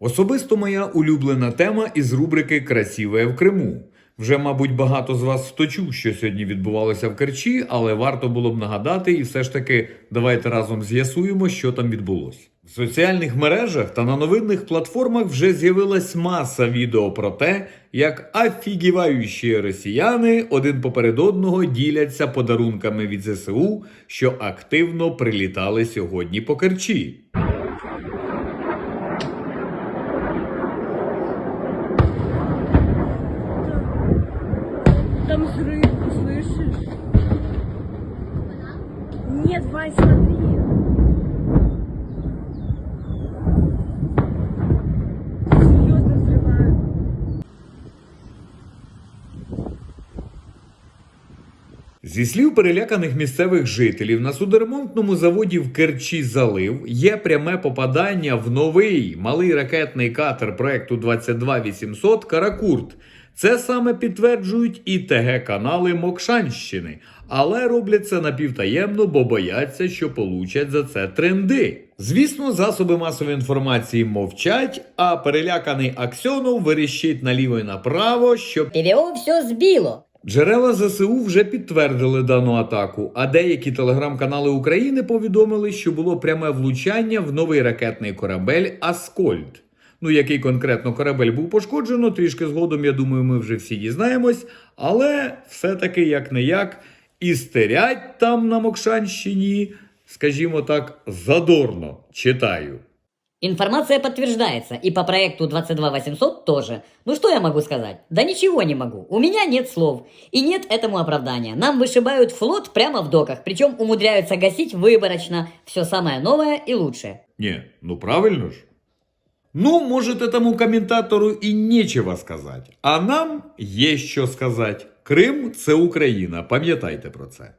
Особисто моя улюблена тема із рубрики Красиве в Криму. Вже, мабуть, багато з вас хто чув, що сьогодні відбувалося в Керчі, але варто було б нагадати, і все ж таки давайте разом з'ясуємо, що там відбулося. В соціальних мережах та на новинних платформах вже з'явилась маса відео про те, як афігіваючі росіяни один поперед одного діляться подарунками від ЗСУ, що активно прилітали сьогодні по Керчі. Там взрыв, слышишь? Нет, Вань, смотри. Серьезно взрывают. Зі слів переляканих місцевих жителів, на судоремонтному заводі в Керчі залив є пряме попадання в новий малий ракетний катер проекту 22800 Каракурт. Це саме підтверджують і ТГ-канали Мокшанщини, але роблять це напівтаємно, бо бояться, що получать за це тренди. Звісно, засоби масової інформації мовчать, а переляканий Аксьонов вирішить наліво і направо, що ПВО все сбило. Джерела ЗСУ вже підтвердили дану атаку, а деякі телеграм-канали України повідомили, що було пряме влучання в новий ракетний корабель Аскольд. Ну, який конкретно корабель був пошкоджено, трішки згодом, я думаю, ми вже всі дізнаємось. Але все-таки як не як, істерять там на Мокшанщині, скажімо так, задорно читаю. Информация подтверждается, и по проекту 22800 тоже. Ну что я могу сказать? Да ничего не могу. У меня нет слов. И нет этому оправдания. Нам вышибают флот прямо в доках, причем умудряются гасить выборочно все самое новое и лучшее. Не, ну правильно ж. Ну, может, этому комментатору и нечего сказать. А нам є що сказати. Крим це Україна. Пам'ятайте про це.